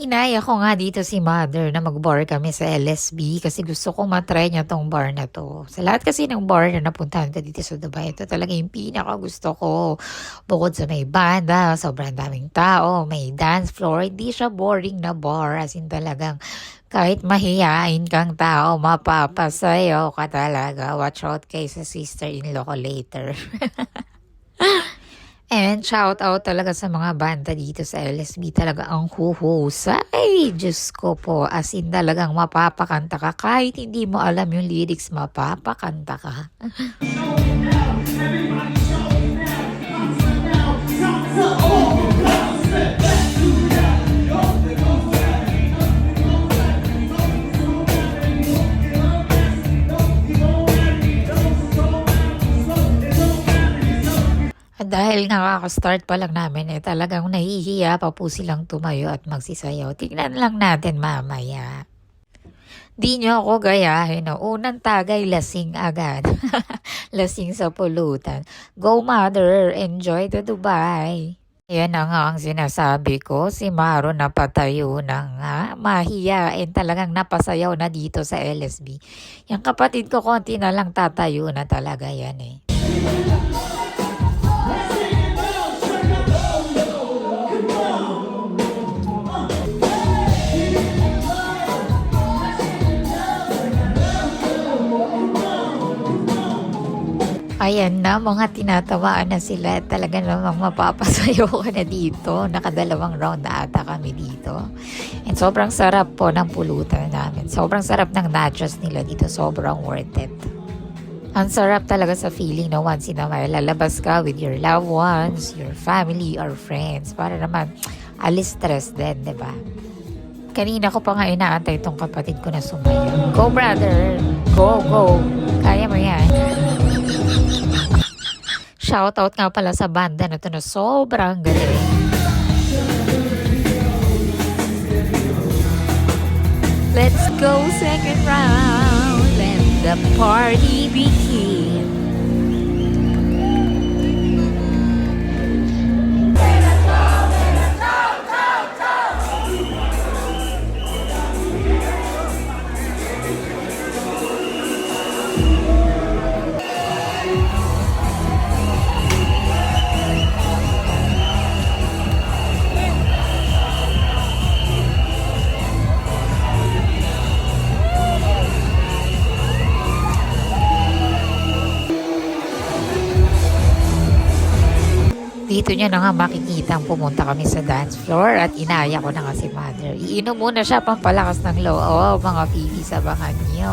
Inaya ko nga dito si mother na mag-bar kami sa LSB kasi gusto kong matry niya tong bar na to. Sa lahat kasi ng bar na napuntahan ko dito sa Dubai, ito talaga yung pinaka gusto ko. Bukod sa may banda, sobrang daming tao, may dance floor, hindi siya boring na bar. As in talagang kahit mahihain kang tao, mapapasayaw ka talaga. Watch out kay sa sister-in-law ko later. And shout out talaga sa mga banda dito sa LSB. Talaga ang huhusay. Diyos ko po. As in talagang mapapakanta ka. Kahit hindi mo alam yung lyrics, mapapakanta ka. dahil nakaka-start pa lang namin, eh talagang nahihiya pa po silang tumayo at magsisayaw. Tignan lang natin mamaya. Di nyo ako gayahin. No? Unang tagay, lasing agad. lasing sa pulutan. Go mother, enjoy the Dubai. Yan na nga ang sinasabi ko. Si Maro napatayo na nga. Mahiyain talagang napasayaw na dito sa LSB. Yung kapatid ko konti na lang tatayo na talaga yan eh. Ayan na, mga tinatamaan na sila. Talaga namang mapapasayo ka na dito. Nakadalawang round na ata kami dito. And sobrang sarap po ng pulutan namin. Sobrang sarap ng nachos nila dito. Sobrang worth it. Ang sarap talaga sa feeling na once in a while lalabas ka with your loved ones, your family, or friends. Para naman alis stress din, di ba? Kanina ko pa nga inaantay itong kapatid ko na sumayo. Go brother! Go, go! Shoutout nga pala sa banda na to na sobrang galing. Let's go second round. Let the party begin. Dito niya na nga makikita pumunta kami sa dance floor at inaya ko na nga si mother. Iinom muna siya pampalakas ng loob, mga Phoebe sa bangan niyo.